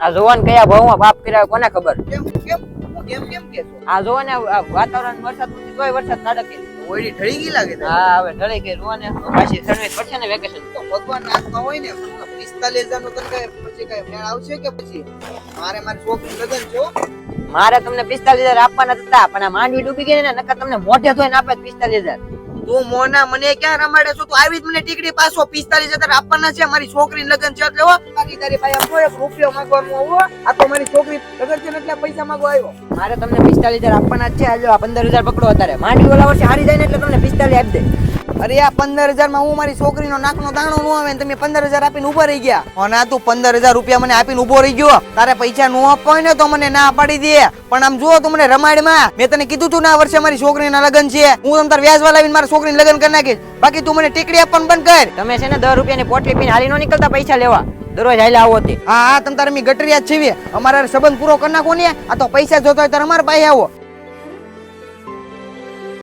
આ જોવાન કયા ભાવમાં બાપ કર્યા કોને ખબર? કેમ કેમ કેમ કેમ કેસો આ જોવાને વાતાવરણ વરસાદ નથી તોય વરસાદ નાટક ઓયડી ઢળી ગઈ લાગે હા હવે ઢળી ગઈ. જોવાને પાછી સર્વે પડશે ને વેકેશન તો ભગવાન હાથમાં હોય ને પિસ્તાલીસ હજારનું તને કઈ પછી કઈ મેળ આવશે કે પછી? મારે મારી છોકરી લગન છો મારે તમને પિસ્તાલીસ હજાર આપવાના હતા પણ આ માંડવી ડૂબી ગઈ ને નકર તમને મોઢે થઈને આપે પિસ્તાલીસ હજાર. તું મોના મને ક્યાં રમાડે છો? તું આવી જ મને ટીકડી પાછો પિસ્તાલીસ હજાર આપવાના છે. મારી છોકરી લગન છે, એટલે બાકી તારી પાસે આમ કોઈ રૂપિયો માંગવાનું આવો આ તો મારી છોકરી લગન છે એટલે પૈસા માંગવા આવ્યો. મારે તમને પિસ્તાલીસ હજાર આપવાના છે. આજે આ પંદર હજાર પકડો અત્યારે. માંડવી ઓલા વર્ષે હારી જાય ને એટલે તમને પિસ્તાલીસ આપી દે. અરે આ પંદર હજારમાં હું મારી છોકરીનો નાકનો દાણો નો આવે ને તમે પંદર હજાર આપીને ઊભા રહી ગયા. અને તું પંદર હજાર રૂપિયા મને આપીને ઊભો રહી ગયો. તારે પૈસા નું આપવા ને તો મને ના પાડી દે. પણ આમ જુઓ તું મને રમાડમાં. મેં તને કીધું તું ના વર્ષે મારી છોકરીના લગ્ન છે. હું તમ તાર વ્યાજવા લાવીને મારી છોકરીને લગ્ન કરી નાખીશ. બાકી તું મને ટીકડી આપવાનું બંધ કર. તમે છે ને દસ રૂપિયાની પોટલી પીને હાલી નો નીકળતા પૈસા લેવા. દરરોજ હાલ આવો તે. હા હા તમ તારે મી ગટરિયા જ છીએ અમારે સંબંધ પૂરો કરી નાખો ને. આ તો પૈસા જોતો હોય તારે અમારા પાસે આવો.